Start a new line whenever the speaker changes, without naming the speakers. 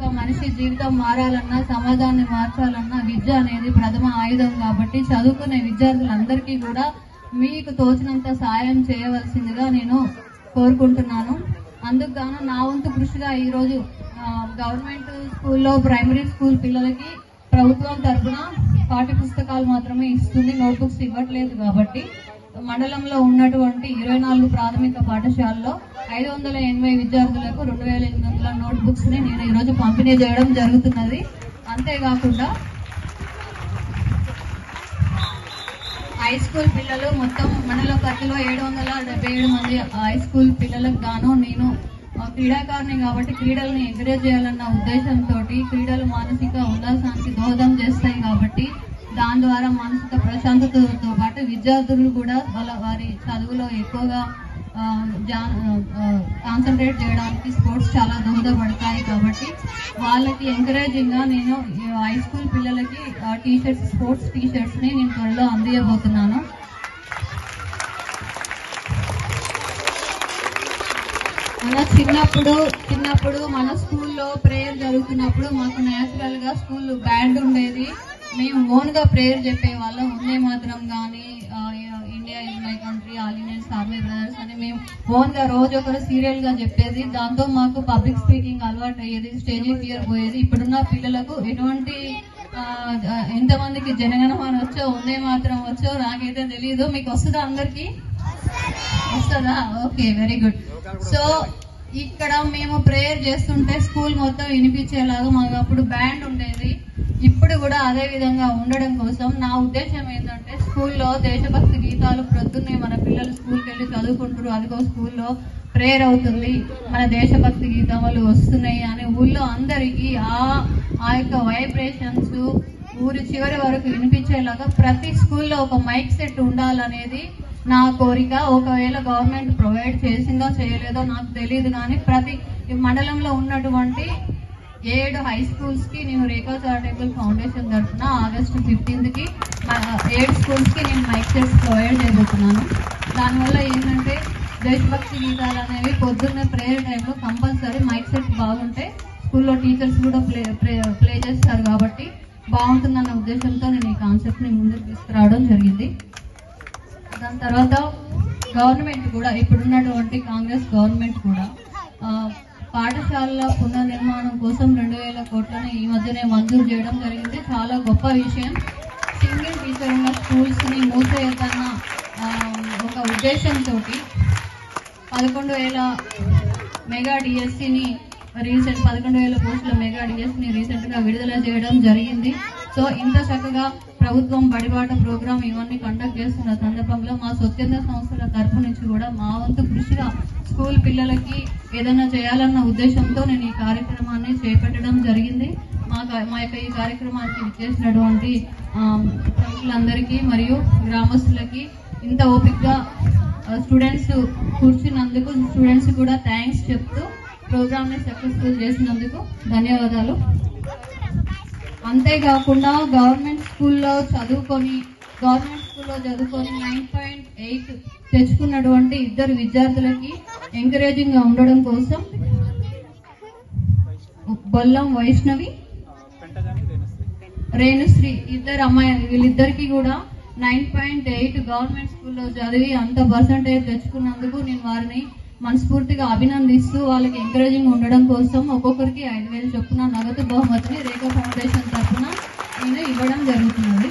ఒక మనిషి జీవితం మారాలన్నా సమాజాన్ని మార్చాలన్నా విద్య అనేది ప్రథమ ఆయుధం కాబట్టి చదువుకునే విద్యార్థులందరికీ కూడా మీకు తోచినంత సాయం చేయవలసిందిగా నేను కోరుకుంటున్నాను. అందుకు గాను నా వంతు కృషిగా ఈరోజు గవర్నమెంట్ స్కూల్లో ప్రైమరీ స్కూల్ పిల్లలకి ప్రభుత్వం తరఫున పాఠ్య పుస్తకాలు మాత్రమే ఇస్తుంది. నోట్బుక్స్ ఇవ్వట్లేదు కాబట్టి మండలంలో ఉన్నటువంటి ఇరవై నాలుగు ప్రాథమిక పాఠశాలలో ఐదు వందల ఎనభై విద్యార్థులకు రెండు వేల ఎనిమిది వందల నోట్బుక్స్ని నేను ఈరోజు పంపిణీ చేయడం జరుగుతున్నది. అంతేకాకుండా హై స్కూల్ పిల్లలు మొత్తం మండల పరిధిలో ఏడు వందల డెబ్బై ఏడు మంది హై స్కూల్ పిల్లలకు గాను నేను క్రీడాకారుని కాబట్టి క్రీడల్ని ఎంకరేజ్ చేయాలన్న ఉద్దేశంతో క్రీడలు మానసిక ఉల్లాసానికి దోహదం చేస్తాయి కాబట్టి దాని ద్వారా మానసిక ప్రశాంతతతో పాటు విద్యార్థులు కూడా వాళ్ళ వారి చదువులో ఎక్కువగా కాన్సన్ట్రేట్ చేయడానికి స్పోర్ట్స్ చాలా దోహదపడతాయి కాబట్టి వాళ్ళకి ఎంకరేజింగ్గా నేను హై స్కూల్ పిల్లలకి టీ షర్ట్స్ స్పోర్ట్స్ టీ షర్ట్స్ని నేను త్వరలో అందియబోతున్నాను. మన చిన్నప్పుడు చిన్నప్పుడు మన స్కూల్లో ప్రేయర్ జరుగుతున్నప్పుడు మాకు న్యాచురల్గా స్కూల్ బ్యాండ్ ఉండేది. మేము ఓన్గా ప్రేయర్ చెప్పే వాళ్ళం. ఉందే మాత్రం కానీ మై సార్వే బ్రదర్స్ అని మేము ఓన్గా రోజు ఒకరు సీరియల్గా చెప్పేది. దాంతో మాకు పబ్లిక్ స్పీకింగ్ అలవాటు అయ్యేది స్టేజ్ ఫియర్ పోయేది. ఇప్పుడున్న పిల్లలకు ఎటువంటి ఎంతమందికి జనగణమన వచ్చో ఉందే మాత్రం వచ్చో నాకైతే తెలియదు మీకు వస్తుందా అందరికి? వస్తుందా? ఓకే వెరీ గుడ్ సో ఇక్కడ మేము ప్రేయర్ చేస్తుంటే స్కూల్ మొత్తం వినిపించేలాగా మాకు అప్పుడు బ్యాండ్ ఉండేది. ఇప్పుడు కూడా అదే విధంగా ఉండడం కోసం నా ఉద్దేశం ఏంటంటే స్కూల్లో దేశభక్తి గీతాలు ప్రొద్దున్నే మన పిల్లలు స్కూల్కి వెళ్ళి చదువుకుంటారు అదిగో స్కూల్లో ప్రేయర్ అవుతుంది. మన దేశభక్తి గీతాలు వస్తున్నాయి అని ఊళ్ళో అందరికీ ఆ ఆ యొక్క వైబ్రేషన్స్ ఊరి చివరి వరకు వినిపించేలాగా ప్రతి స్కూల్లో ఒక మైక్ సెట్ ఉండాలనేది నా కోరిక. ఒకవేళ గవర్నమెంట్ ప్రొవైడ్ చేసిందో చేయలేదో నాకు తెలియదు కానీ ప్రతి మండలంలో ఉన్నటువంటి ఏడు హై స్కూల్స్కి నేను రేఖా చారిటబుల్ ఫౌండేషన్ తరఫున ఆగస్టు ఫిఫ్టీన్త్కి ఏడు స్కూల్స్కి నేను మైక్ టెస్ట్ ప్రొవైడ్ చేయబోతున్నాను దానివల్ల ఏంటంటే దేశభక్తి గీతాలు అనేవి పొద్దున్నే ప్రేయర్ టైంలో కంపల్సరీ మైక్ సెట్ బాగుంటే స్కూల్లో టీచర్స్ కూడా ప్లే ప్లే ప్లే చేస్తారు కాబట్టి బాగుంటుందన్న ఉద్దేశంతో నేను ఈ కాన్సెప్ట్ని ముందుకు తీసుకురావడం జరిగింది. దాని తర్వాత గవర్నమెంట్ కూడా ఇప్పుడున్నటువంటి కాంగ్రెస్ గవర్నమెంట్ కూడా పాఠశాలల పునర్నిర్మాణం కోసం రెండు వేల కోట్లని ఈ మధ్యనే మంజూరు చేయడం జరిగింది. చాలా గొప్ప విషయం. సింగిల్ టీచర్ ఉన్న స్కూల్స్ని మూసేయద్దన్న ఒక ఉద్దేశంతో పదకొండు వేల మెగా డిఎస్సిని రీసెంట్ పదకొండు వేల పోస్టుల మెగా డిఎస్సిని రీసెంట్గా విడుదల చేయడం జరిగింది. సో ఇంత చక్కగా ప్రభుత్వం బడిబాట ప్రోగ్రామ్ ఇవన్నీ కండక్ట్ చేస్తున్న సందర్భంలో మా స్వచ్ఛంద సంస్థల తరఫు నుంచి కూడా మా వంతు కృషిగా స్కూల్ పిల్లలకి ఏదైనా చేయాలన్న ఉద్దేశంతో నేను ఈ కార్యక్రమాన్ని చేపట్టడం జరిగింది. మా మా యొక్క ఈ కార్యక్రమానికి చేసినటువంటి ప్రజలందరికీ మరియు గ్రామస్తులకి ఇంత ఓపికగా స్టూడెంట్స్ కూర్చున్నందుకు స్టూడెంట్స్ కూడా థ్యాంక్స్ చెప్తూ ప్రోగ్రామ్ని సక్సెస్ఫుల్ చేసినందుకు ధన్యవాదాలు. అంతేకాకుండా గవర్నమెంట్ స్కూల్లో చదువుకొని గవర్నమెంట్ స్కూల్లో చదువుకొని నైన్ పాయింట్ ఎయిట్ తెచ్చుకున్నటువంటి ఇద్దరు విద్యార్థులకి ఎంకరేజింగ్గా ఉండడం కోసం బొల్లం వైష్ణవి రేణుశ్రీ ఇద్దరు అమ్మాయి వీళ్ళిద్దరికి కూడా నైన్ పాయింట్ ఎయిట్ గవర్నమెంట్ స్కూల్లో చదివి అంత పర్సంటేజ్ తెచ్చుకున్నందుకు నేను వారిని మనస్ఫూర్తిగా అభినందిస్తూ వాళ్ళకి ఎంకరేజింగ్ ఉండడం కోసం ఒక్కొక్కరికి ఐదు వేలు చొప్పున నగదు బహుమతిని రేఖ ఫౌండేషన్ తరఫున నేను ఇవ్వడం జరుగుతున్నది.